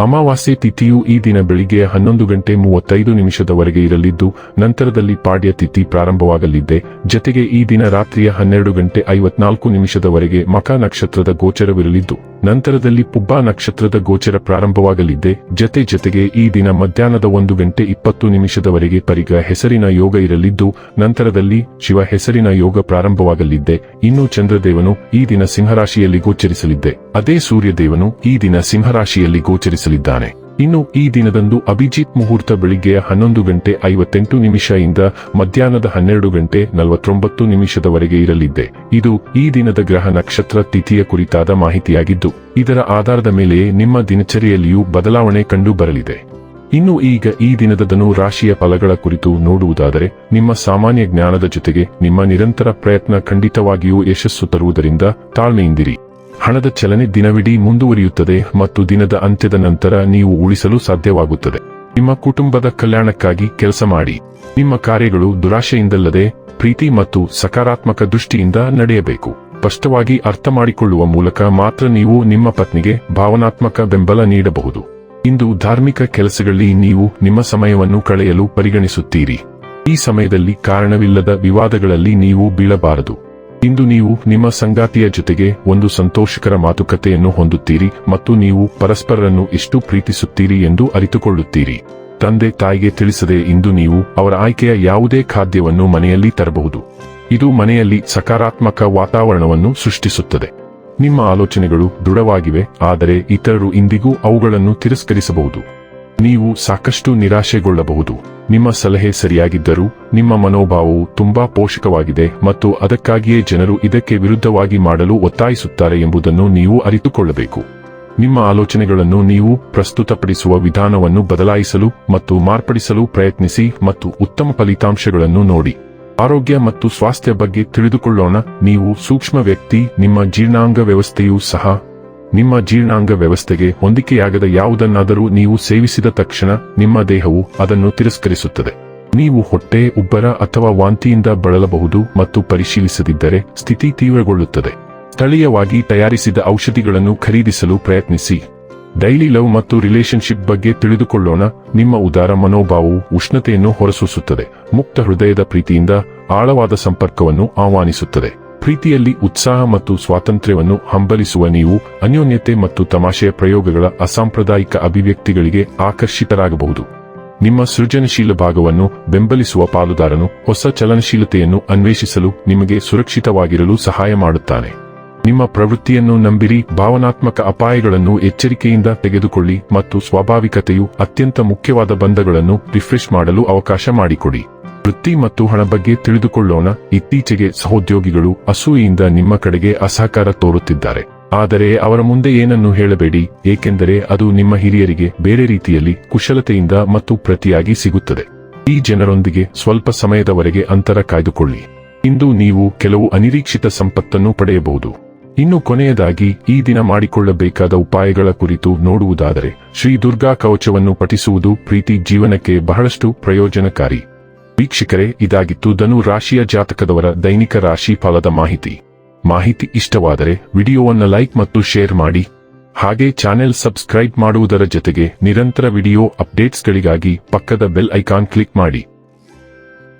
ಅಮಾವಾಸ್ಯೆ ತಿಥಿಯು ಈ ದಿನ ಬೆಳಿಗ್ಗೆ ಹನ್ನೊಂದು ಗಂಟೆ ಮೂವತ್ತೈದು ನಿಮಿಷದವರೆಗೆ ಇರಲಿದ್ದು, ನಂತರದಲ್ಲಿ ಪಾಡ್ಯ ತಿಥಿ ಪ್ರಾರಂಭವಾಗಲಿದೆ. ಜತೆಗೆ ಈ ದಿನ ರಾತ್ರಿಯ ಹನ್ನೆರಡು ಗಂಟೆ ಐವತ್ನಾಲ್ಕು ನಿಮಿಷದವರೆಗೆ ಮಕ ನಕ್ಷತ್ರದ ಗೋಚರವಿರಲಿದ್ದು. ನಂತರದಲ್ಲಿ ಪುಬ್ಬಾ ನಕ್ಷತ್ರದ ಗೋಚರ ಪ್ರಾರಂಭವಾಗಲಿದ್ದೆ ಜತೆ ಜತೆಗೆ ಈ ದಿನ ಮಧ್ಯಾಹ್ನದ ಒಂದು ಗಂಟೆ ಇಪ್ಪತ್ತು ನಿಮಿಷದವರೆಗೆ ಪರಿಗ ಹೆಸರಿನ ಯೋಗ ಇರಲಿದ್ದು, ನಂತರದಲ್ಲಿ ಶಿವ ಹೆಸರಿನ ಯೋಗ ಪ್ರಾರಂಭವಾಗಲಿದ್ದೆ ಇನ್ನು ಚಂದ್ರದೇವನು ಈ ದಿನ ಸಿಂಹರಾಶಿಯಲ್ಲಿ ಗೋಚರಿಸಲಿದ್ದೆ ಅದೇ ಸೂರ್ಯದೇವನು ಈ ದಿನ ಸಿಂಹರಾಶಿಯಲ್ಲಿ ಗೋಚರಿಸಲಿದ್ದಾನೆ. ಇನ್ನು ಈ ದಿನದಂದು ಅಭಿಜಿತ್ ಮುಹೂರ್ತ ಬೆಳಿಗ್ಗೆಯ ಹನ್ನೊಂದು ಗಂಟೆ ಐವತ್ತೆಂಟು ನಿಮಿಷ ಇಂದ ಮಧ್ಯಾಹ್ನದ ಹನ್ನೆರಡು ಗಂಟೆ ನಲವತ್ತೊಂಬತ್ತು ನಿಮಿಷದವರೆಗೆ ಇರಲಿದ್ದೆ ಇದು ಈ ದಿನದ ಗ್ರಹ ನಕ್ಷತ್ರ ತಿಥಿಯ ಕುರಿತಾದ ಮಾಹಿತಿಯಾಗಿದ್ದು, ಇದರ ಆಧಾರದ ಮೇಲೆಯೇ ನಿಮ್ಮ ದಿನಚರಿಯಲ್ಲಿಯೂ ಬದಲಾವಣೆ ಕಂಡು ಬರಲಿದೆ. ಇನ್ನು ಈಗ ಈ ದಿನದ ಧನು ರಾಶಿಯ ಫಲಗಳ ಕುರಿತು ನೋಡುವುದಾದರೆ, ನಿಮ್ಮ ಸಾಮಾನ್ಯ ಜ್ಞಾನದ ಜೊತೆಗೆ ನಿಮ್ಮ ನಿರಂತರ ಪ್ರಯತ್ನ ಖಂಡಿತವಾಗಿಯೂ ಯಶಸ್ಸು ತರುವುದರಿಂದ ತಾಳ್ಮೆಯಿಂದಿರಿ. ಹಣದ ಚಲನೆ ದಿನವಿಡೀ ಮುಂದುವರಿಯುತ್ತದೆ ಮತ್ತು ದಿನದ ಅಂತ್ಯದ ನಂತರ ನೀವು ಉಳಿಸಲು ಸಾಧ್ಯವಾಗುತ್ತದೆ. ನಿಮ್ಮ ಕುಟುಂಬದ ಕಲ್ಯಾಣಕ್ಕಾಗಿ ಕೆಲಸ ಮಾಡಿ. ನಿಮ್ಮ ಕಾರ್ಯಗಳು ದುರಾಶೆಯಿಂದಲ್ಲದೆ, ಪ್ರೀತಿ ಮತ್ತು ಸಕಾರಾತ್ಮಕ ದೃಷ್ಟಿಯಿಂದ ನಡೆಯಬೇಕು. ಸ್ಪಷ್ಟವಾಗಿ ಅರ್ಥ ಮಾಡಿಕೊಳ್ಳುವ ಮೂಲಕ ಮಾತ್ರ ನೀವು ನಿಮ್ಮ ಪತ್ನಿಗೆ ಭಾವನಾತ್ಮಕ ಬೆಂಬಲ ನೀಡಬಹುದು. ಇಂದು ಧಾರ್ಮಿಕ ಕೆಲಸಗಳಲ್ಲಿ ನೀವು ನಿಮ್ಮ ಸಮಯವನ್ನು ಕಳೆಯಲು ಪರಿಗಣಿಸುತ್ತೀರಿ. ಈ ಸಮಯದಲ್ಲಿ ಕಾರಣವಿಲ್ಲದ ವಿವಾದಗಳಲ್ಲಿ ನೀವು ಬೀಳಬಾರದು. ಇಂದು ನೀವು ನಿಮ್ಮ ಸಂಗಾತಿಯ ಜೊತೆಗೆ ಒಂದು ಸಂತೋಷಕರ ಮಾತುಕತೆಯನ್ನು ಹೊಂದುತ್ತೀರಿ ಮತ್ತು ನೀವು ಪರಸ್ಪರರನ್ನು ಎಷ್ಟು ಪ್ರೀತಿಸುತ್ತೀರಿ ಎಂದು ಅರಿತುಕೊಳ್ಳುತ್ತೀರಿ. ತಂದೆ ತಾಯಿಗೆ ತಿಳಿಸದೆ ಇಂದು ನೀವು ಅವರ ಆಯ್ಕೆಯ ಯಾವುದೇ ಖಾದ್ಯವನ್ನು ಮನೆಯಲ್ಲಿ ತರಬಹುದು. ಇದು ಮನೆಯಲ್ಲಿ ಸಕಾರಾತ್ಮಕ ವಾತಾವರಣವನ್ನು ಸೃಷ್ಟಿಸುತ್ತದೆ. ನಿಮ್ಮ ಆಲೋಚನೆಗಳು ದೃಢವಾಗಿವೆ, ಆದರೆ ಇತರರು ಇಂದಿಗೂ ಅವುಗಳನ್ನು ತಿರಸ್ಕರಿಸಬಹುದು. ನೀವು ಸಾಕಷ್ಟು ನಿರಾಶೆಗೊಳ್ಳಬಹುದು. ನಿಮ್ಮ ಸಲಹೆ ಸರಿಯಾಗಿದ್ದರೂ, ನಿಮ್ಮ ಮನೋಭಾವವು ತುಂಬಾ ಪೋಷಕವಾಗಿದೆ ಮತ್ತು ಅದಕ್ಕಾಗಿಯೇ ಜನರು ಇದಕ್ಕೆ ವಿರುದ್ಧವಾಗಿ ಮಾಡಲು ಒತ್ತಾಯಿಸುತ್ತಾರೆ ಎಂಬುದನ್ನು ನೀವು ಅರಿತುಕೊಳ್ಳಬೇಕು. ನಿಮ್ಮ ಆಲೋಚನೆಗಳನ್ನು ನೀವು ಪ್ರಸ್ತುತಪಡಿಸುವ ವಿಧಾನವನ್ನು ಬದಲಾಯಿಸಲು ಮತ್ತು ಮಾರ್ಪಡಿಸಲು ಪ್ರಯತ್ನಿಸಿ ಮತ್ತು ಉತ್ತಮ ಫಲಿತಾಂಶಗಳನ್ನು ನೋಡಿ. ಆರೋಗ್ಯ ಮತ್ತು ಸ್ವಾಸ್ಥ್ಯ ಬಗ್ಗೆ ತಿಳಿದುಕೊಳ್ಳೋಣ. ನೀವು ಸೂಕ್ಷ್ಮ ವ್ಯಕ್ತಿ, ನಿಮ್ಮ ಜೀರ್ಣಾಂಗ ವ್ಯವಸ್ಥೆಯೂ ಸಹ ನಿಮ್ಮ ಜೀರ್ಣಾಂಗ ವ್ಯವಸ್ಥೆಗೆ ಹೊಂದಿಕೆಯಾಗದ ಯಾವುದನ್ನಾದರೂ ನೀವು ಸೇವಿಸಿದ ತಕ್ಷಣ ನಿಮ್ಮ ದೇಹವು ಅದನ್ನು ತಿರಸ್ಕರಿಸುತ್ತದೆ. ನೀವು ಹೊಟ್ಟೆ, ಉಬ್ಬರ ಅಥವಾ ವಾಂತಿಯಿಂದ ಬಳಲಬಹುದು ಮತ್ತು ಪರಿಶೀಲಿಸದಿದ್ದರೆ ಸ್ಥಿತಿ ತೀವ್ರಗೊಳ್ಳುತ್ತದೆ. ಸ್ಥಳೀಯವಾಗಿ ತಯಾರಿಸಿದ ಔಷಧಿಗಳನ್ನು ಖರೀದಿಸಲು ಪ್ರಯತ್ನಿಸಿ. ಡೈಲಿ ಲವ್ ಮತ್ತು ರಿಲೇಶನ್ಶಿಪ್ ಬಗ್ಗೆ ತಿಳಿದುಕೊಳ್ಳೋಣ. ನಿಮ್ಮ ಉದಾರ ಮನೋಭಾವವು ಉಷ್ಣತೆಯನ್ನು ಹೊರಸೂಸುತ್ತದೆ. ಮುಕ್ತ ಹೃದಯದ ಪ್ರೀತಿಯಿಂದ ಆಳವಾದ ಸಂಪರ್ಕವನ್ನು ಆಹ್ವಾನಿಸುತ್ತದೆ. ಪ್ರೀತಿಯಲ್ಲಿ ಉತ್ಸಾಹ ಮತ್ತು ಸ್ವಾತಂತ್ರ್ಯವನ್ನು ಹಂಬಲಿಸುವ ನೀವು ಅನ್ಯೋನ್ಯತೆ ಮತ್ತು ತಮಾಷೆಯ ಪ್ರಯೋಗಗಳ ಅಸಾಂಪ್ರದಾಯಿಕ ಅಭಿವ್ಯಕ್ತಿಗಳಿಗೆ ಆಕರ್ಷಿತರಾಗಬಹುದು. ನಿಮ್ಮ ಸೃಜನಶೀಲ ಭಾಗವನ್ನು ಬೆಂಬಲಿಸುವ ಪಾಲುದಾರನು ಹೊಸ ಚಲನಶೀಲತೆಯನ್ನು ಅನ್ವೇಷಿಸಲು ನಿಮಗೆ ಸುರಕ್ಷಿತವಾಗಿರಲು ಸಹಾಯ ಮಾಡುತ್ತಾನೆ. ನಿಮ್ಮ ಪ್ರವೃತ್ತಿಯನ್ನು ನಂಬಿರಿ, ಭಾವನಾತ್ಮಕ ಅಪಾಯಗಳನ್ನು ಎಚ್ಚರಿಕೆಯಿಂದ ತೆಗೆದುಕೊಳ್ಳಿ ಮತ್ತು ಸ್ವಾಭಾವಿಕತೆಯು ಅತ್ಯಂತ ಮುಖ್ಯವಾದ ಬಂಧಗಳನ್ನು ರಿಫ್ರೆಶ್ ಮಾಡಲು ಅವಕಾಶ ಮಾಡಿಕೊಡಿ. ವೃತ್ತಿ ಮತ್ತು ಹಣ ಬಗ್ಗೆ ತಿಳಿದುಕೊಳ್ಳೋಣ, ಇತ್ತೀಚೆಗೆ ಸಹೋದ್ಯೋಗಿಗಳು ಅಸೂಯೆಯಿಂದ ನಿಮ್ಮ ಕಡೆಗೆ ಅಸಹಕಾರ ತೋರುತ್ತಿದ್ದಾರೆ. ಆದರೆ ಅವರ ಮುಂದೆ ಏನನ್ನು ಹೇಳಬೇಡಿ, ಏಕೆಂದರೆ ಅದು ನಿಮ್ಮ ಹಿರಿಯರಿಗೆ ಬೇರೆ ರೀತಿಯಲ್ಲಿ ಕುಶಲತೆಯಿಂದ ಮತ್ತು ಪ್ರತಿಯಾಗಿ ಸಿಗುತ್ತದೆ. ಈ ಜನರೊಂದಿಗೆ ಸ್ವಲ್ಪ ಸಮಯದವರೆಗೆ ಅಂತರ ಕಾಯ್ದುಕೊಳ್ಳಿ. ಇಂದು ನೀವು ಕೆಲವು ಅನಿರೀಕ್ಷಿತ ಸಂಪತ್ತನ್ನು ಪಡೆಯಬಹುದು. ಇನ್ನು ಕೊನೆಯದಾಗಿ ಈ ದಿನ ಮಾಡಿಕೊಳ್ಳಬೇಕಾದ ಉಪಾಯಗಳ ಕುರಿತು ನೋಡುವುದಾದರೆ, ಶ್ರೀ ದುರ್ಗಾ ಕವಚವನ್ನು ಪಠಿಸುವುದು ಪ್ರೀತಿ ಜೀವನಕ್ಕೆ ಬಹಳಷ್ಟು ಪ್ರಯೋಜನಕಾರಿ. ವೀಕ್ಷಕರೇ, ಇದಾಗಿತ್ತು ಧನು ರಾಶಿಯ ಜಾತಕದವರ ದೈನಿಕ ರಾಶಿ ಫಲದ ಮಾಹಿತಿ. ಮಾಹಿತಿ ಇಷ್ಟವಾದರೆ ವಿಡಿಯೋವನ್ನು ಲೈಕ್ ಮತ್ತು ಶೇರ್ ಮಾಡಿ. ಹಾಗೆ ಚಾನೆಲ್ ಸಬ್ಸ್ಕ್ರೈಬ್ ಮಾಡುವುದರ ಜೊತೆಗೆ ನಿರಂತರ ವಿಡಿಯೋ ಅಪ್ಡೇಟ್ಸ್ಗಳಿಗಾಗಿ ಪಕ್ಕದ ಬೆಲ್ ಐಕಾನ್ ಕ್ಲಿಕ್ ಮಾಡಿ.